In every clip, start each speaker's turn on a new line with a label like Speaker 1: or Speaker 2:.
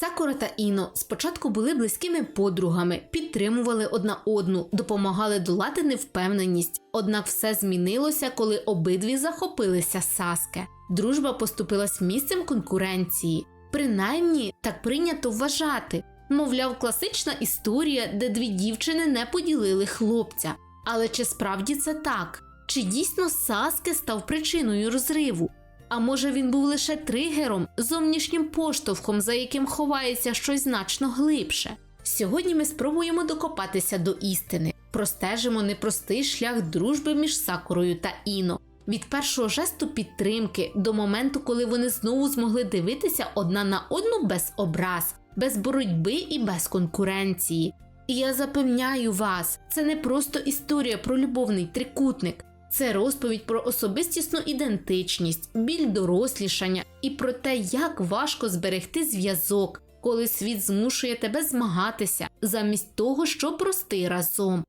Speaker 1: Сакура та Іно спочатку були близькими подругами, підтримували одна одну, допомагали долати невпевненість. Однак все змінилося, коли обидві захопилися Саске. Дружба поступилась місцем конкуренції. Принаймні так прийнято вважати. Мовляв, класична історія, де дві дівчини не поділили хлопця. Але чи справді це так? Чи дійсно Саске став причиною розриву? А може він був лише тригером, зовнішнім поштовхом, за яким ховається щось значно глибше? Сьогодні ми спробуємо докопатися до істини, простежимо непростий шлях дружби між Сакурою та Іно. Від першого жесту підтримки до моменту, коли вони знову змогли дивитися одна на одну без образ, без боротьби і без конкуренції. І я запевняю вас, це не просто історія про любовний трикутник, це розповідь про особистісну ідентичність, біль дорослішання і про те, як важко зберегти зв'язок, коли світ змушує тебе змагатися замість того, щоб рости разом.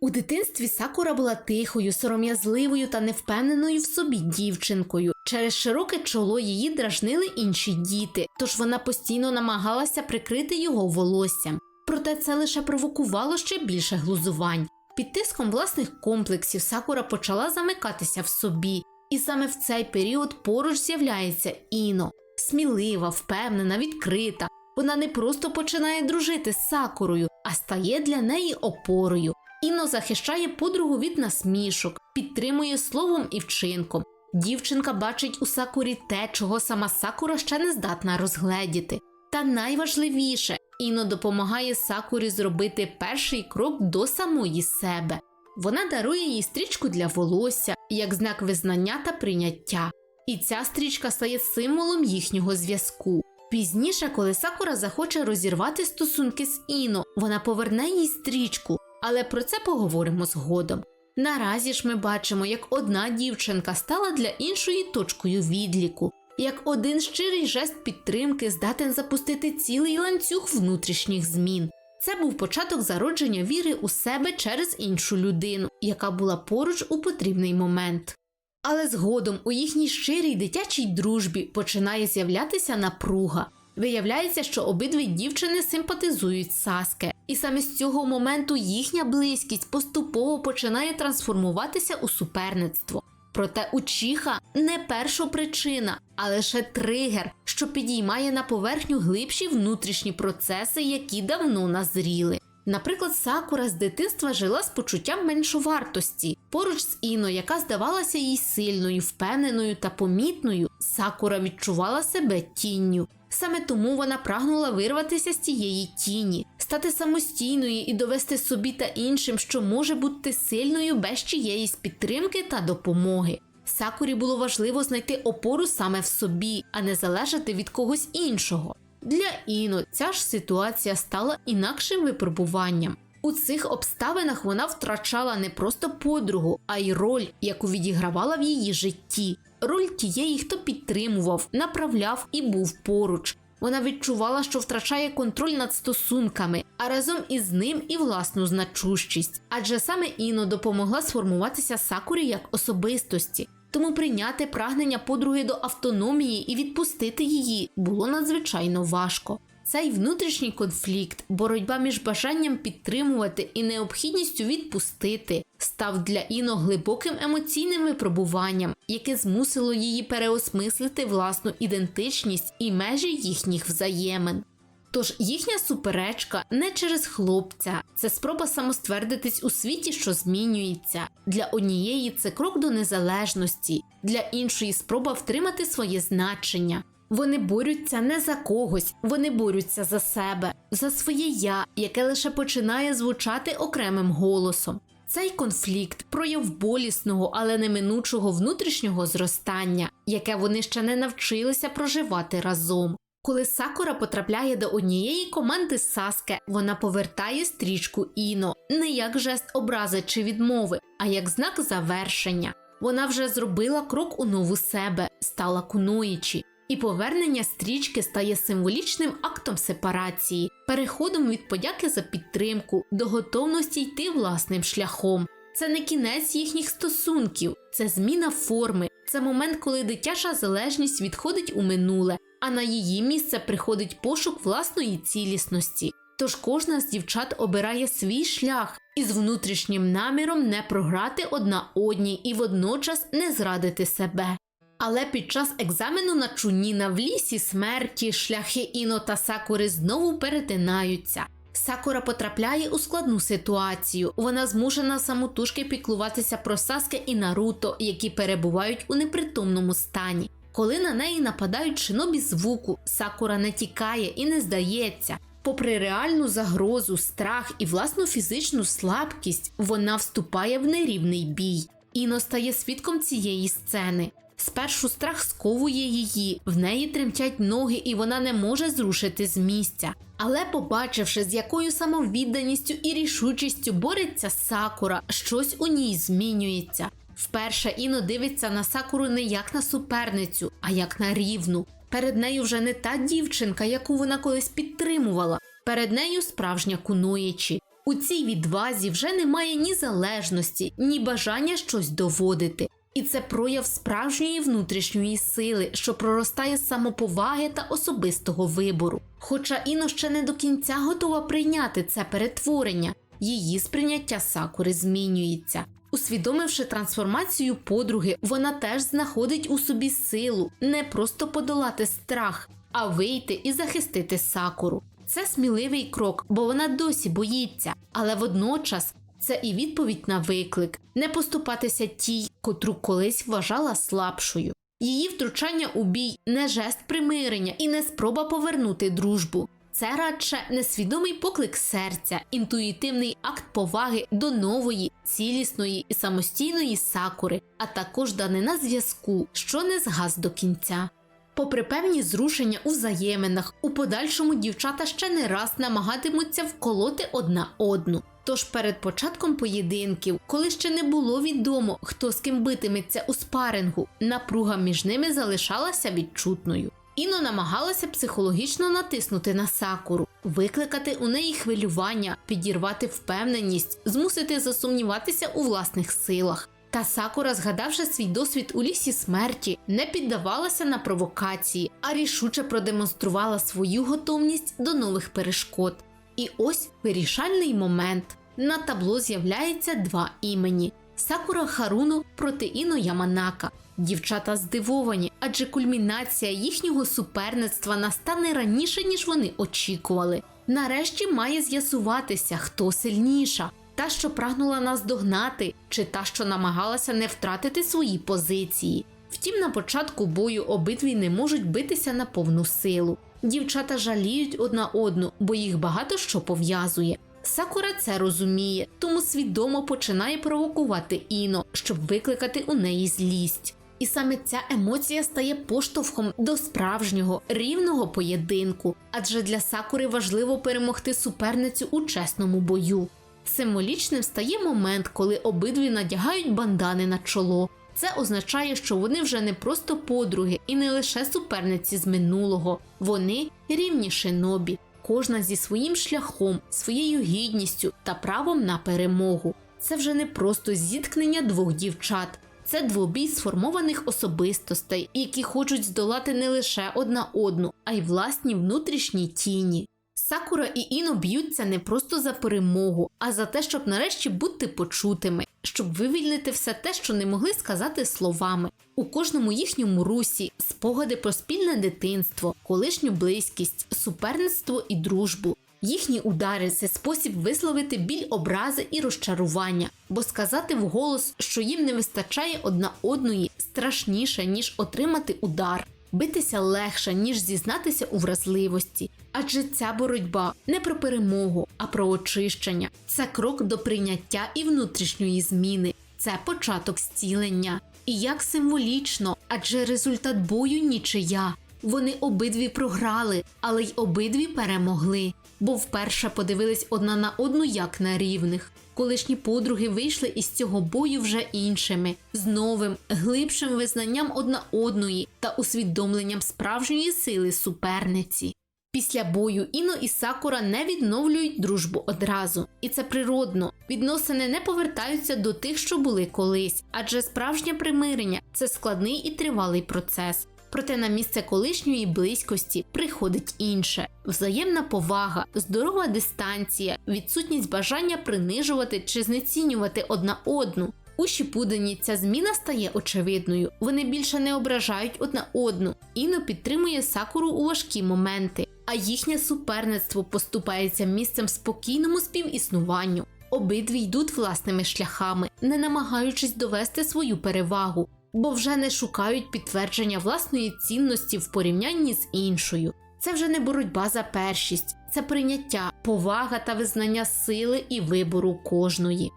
Speaker 1: У дитинстві Сакура була тихою, сором'язливою та невпевненою в собі дівчинкою. Через широке чоло її дражнили інші діти, тож вона постійно намагалася прикрити його волоссям. Проте це лише провокувало ще більше глузувань. Під тиском власних комплексів Сакура почала замикатися в собі, і саме в цей період поруч з'являється Іно, смілива, впевнена, відкрита. Вона не просто починає дружити з Сакурою, а стає для неї опорою. Іно захищає подругу від насмішок, підтримує словом і вчинком. Дівчинка бачить у Сакурі те, чого сама Сакура ще не здатна розгледіти. Та найважливіше, Іно допомагає Сакурі зробити перший крок до самої себе. Вона дарує їй стрічку для волосся як знак визнання та прийняття. І ця стрічка стає символом їхнього зв'язку. Пізніше, коли Сакура захоче розірвати стосунки з Іно, вона поверне їй стрічку, але про це поговоримо згодом. Наразі ж ми бачимо, як одна дівчинка стала для іншої точкою відліку, як один щирий жест підтримки здатен запустити цілий ланцюг внутрішніх змін. Це був початок зародження віри у себе через іншу людину, яка була поруч у потрібний момент. Але згодом у їхній щирій дитячій дружбі починає з'являтися напруга. Виявляється, що обидві дівчини симпатизують Саске, і саме з цього моменту їхня близькість поступово починає трансформуватися у суперництво. Проте Учіха не першопричина, а лише тригер, що підіймає на поверхню глибші внутрішні процеси, які давно назріли. Наприклад, Сакура з дитинства жила з почуттям меншовартості. Поруч з Іно, яка здавалася їй сильною, впевненою та помітною, Сакура відчувала себе тінню. Саме тому вона прагнула вирватися з тієї тіні, стати самостійною і довести собі та іншим, що може бути сильною без чиєїсь підтримки та допомоги. Сакурі було важливо знайти опору саме в собі, а не залежати від когось іншого. Для Іно ця ж ситуація стала інакшим випробуванням. У цих обставинах вона втрачала не просто подругу, а й роль, яку відігравала в її житті. Роль тієї, хто підтримував, направляв і був поруч. Вона відчувала, що втрачає контроль над стосунками, а разом із ним і власну значущість. Адже саме Іно допомогла сформуватися Сакурі як особистості. Тому прийняти прагнення подруги до автономії і відпустити її було надзвичайно важко. Цей внутрішній конфлікт, боротьба між бажанням підтримувати і необхідністю відпустити, став для Іно глибоким емоційним випробуванням, яке змусило її переосмислити власну ідентичність і межі їхніх взаємин. Тож їхня суперечка не через хлопця, це спроба самоствердитись у світі, що змінюється. Для однієї це крок до незалежності, для іншої спроба втримати своє значення. Вони борються не за когось, вони борються за себе, за своє я, яке лише починає звучати окремим голосом. Цей конфлікт прояв болісного, але неминучого внутрішнього зростання, яке вони ще не навчилися проживати разом. Коли Сакура потрапляє до однієї команди Саске, вона повертає стрічку Іно не як жест образи чи відмови, а як знак завершення. Вона вже зробила крок у нову себе, стала кунуючи, і повернення стрічки стає символічним актом сепарації, переходом від подяки за підтримку до готовності йти власним шляхом. Це не кінець їхніх стосунків, це зміна форми, це момент, коли дитяча залежність відходить у минуле, а на її місце приходить пошук власної цілісності. Тож кожна з дівчат обирає свій шлях із внутрішнім наміром не програти одна одній і водночас не зрадити себе. Але під час екзамену на Чуніна в лісі смерті шляхи Іно та Сакури знову перетинаються. Сакура потрапляє у складну ситуацію. Вона змушена самотужки піклуватися про Саске і Наруто, які перебувають у непритомному стані. Коли на неї нападають шинобі звуку, Сакура не тікає і не здається. Попри реальну загрозу, страх і власну фізичну слабкість, вона вступає в нерівний бій. Іно стає свідком цієї сцени. Спершу страх сковує її, в неї тремтять ноги, і вона не може зрушити з місця. Але, побачивши, з якою самовідданістю і рішучістю бореться Сакура, щось у ній змінюється. Вперше Іно дивиться на Сакуру не як на суперницю, а як на рівну. Перед нею вже не та дівчинка, яку вона колись підтримувала. Перед нею справжня куноїчі. У цій відвазі вже немає ні залежності, ні бажання щось доводити. І це прояв справжньої внутрішньої сили, що проростає з самоповаги та особистого вибору. Хоча Іно ще не до кінця готова прийняти це перетворення, її сприйняття сакури змінюється. Усвідомивши трансформацію подруги, вона теж знаходить у собі силу не просто подолати страх, а вийти і захистити сакуру. Це сміливий крок, бо вона досі боїться, але водночас це і відповідь на виклик не поступатися тій, котру колись вважала слабшою. Її втручання у бій не жест примирення і не спроба повернути дружбу. Це радше несвідомий поклик серця, інтуїтивний акт поваги до нової, цілісної і самостійної сакури, а також данина зв'язку, що не згас до кінця. Попри певні зрушення у взаєминах, у подальшому дівчата ще не раз намагатимуться вколоти одна одну. Тож перед початком поєдинків, коли ще не було відомо, хто з ким битиметься у спарингу, напруга між ними залишалася відчутною. Іно намагалася психологічно натиснути на сакуру, викликати у неї хвилювання, підірвати впевненість, змусити засумніватися у власних силах. Та Сакура, згадавши свій досвід у лісі смерті, не піддавалася на провокації, а рішуче продемонструвала свою готовність до нових перешкод. І ось вирішальний момент. На табло з'являється два імені: Сакура Харуно проти Іно Яманака. Дівчата здивовані, адже кульмінація їхнього суперництва настане раніше, ніж вони очікували. Нарешті має з'ясуватися, хто сильніша, та, що прагнула нас догнати, чи та, що намагалася не втратити свої позиції. Втім, на початку бою обидві не можуть битися на повну силу. Дівчата жаліють одна одну, бо їх багато що пов'язує. Сакура це розуміє, тому свідомо починає провокувати Іно, щоб викликати у неї злість. І саме ця емоція стає поштовхом до справжнього рівного поєдинку, адже для Сакури важливо перемогти суперницю у чесному бою. Символічним стає момент, коли обидві надягають бандани на чоло. Це означає, що вони вже не просто подруги і не лише суперниці з минулого, вони рівні шинобі, кожна зі своїм шляхом, своєю гідністю та правом на перемогу. Це вже не просто зіткнення двох дівчат, це двобій сформованих особистостей, які хочуть здолати не лише одна одну, а й власні внутрішні тіні. Сакура і Іно б'ються не просто за перемогу, а за те, щоб нарешті бути почутими, щоб вивільнити все те, що не могли сказати словами. У кожному їхньому русі спогади про спільне дитинство, колишню близькість, суперництво і дружбу. Їхні удари це спосіб висловити біль образи і розчарування, бо сказати вголос, що їм не вистачає одна одної, страшніше, ніж отримати удар. Битися легше, ніж зізнатися у вразливості, адже ця боротьба не про перемогу, а про очищення. Це крок до прийняття і внутрішньої зміни, це початок зцілення. І як символічно, адже результат бою нічия. Вони обидві програли, але й обидві перемогли, бо вперше подивились одна на одну як на рівних. Колишні подруги вийшли із цього бою вже іншими, з новим, глибшим визнанням одна одної та усвідомленням справжньої сили суперниці. Після бою Іно і Сакура не відновлюють дружбу одразу, і це природно. Відносини не повертаються до тих, що були колись, адже справжнє примирення це складний і тривалий процес. Проте на місце колишньої близькості приходить інше: взаємна повага, здорова дистанція, відсутність бажання принижувати чи знецінювати одна одну. У Шіпудені ця зміна стає очевидною. Вони більше не ображають одна одну. Іно підтримує Сакуру у важкі моменти, а їхнє суперництво поступається місцем спокійному співіснуванню. Обидві йдуть власними шляхами, не намагаючись довести свою перевагу, бо вже не шукають підтвердження власної цінності в порівнянні з іншою. Це вже не боротьба за першість, це прийняття, повага та визнання сили і вибору кожної.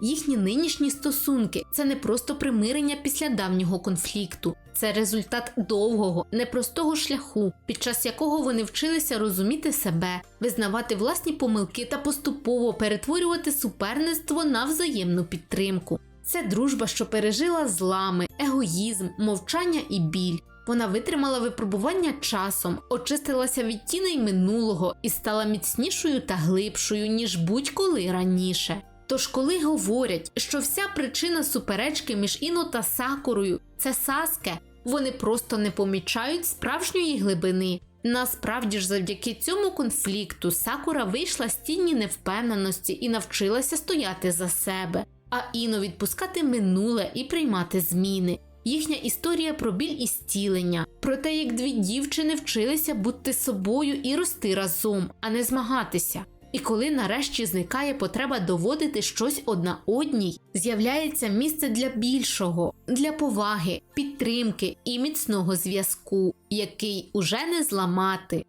Speaker 1: Їхні нинішні стосунки це не просто примирення після давнього конфлікту, це результат довгого, непростого шляху, під час якого вони вчилися розуміти себе, визнавати власні помилки та поступово перетворювати суперництво на взаємну підтримку. Це дружба, що пережила злами, егоїзм, мовчання і біль. Вона витримала випробування часом, очистилася від тіней минулого і стала міцнішою та глибшою, ніж будь-коли раніше. Тож, коли говорять, що вся причина суперечки між Іно та Сакурою це Саске, вони просто не помічають справжньої глибини. Насправді ж, завдяки цьому конфлікту Сакура вийшла з тіні невпевненості і навчилася стояти за себе, а Іно відпускати минуле і приймати зміни. Їхня історія про біль і зцілення, про те, як дві дівчини вчилися бути собою і рости разом, а не змагатися. І коли нарешті зникає потреба доводити щось одна одній, з'являється місце для більшого, для поваги, підтримки і міцного зв'язку, який уже не зламати.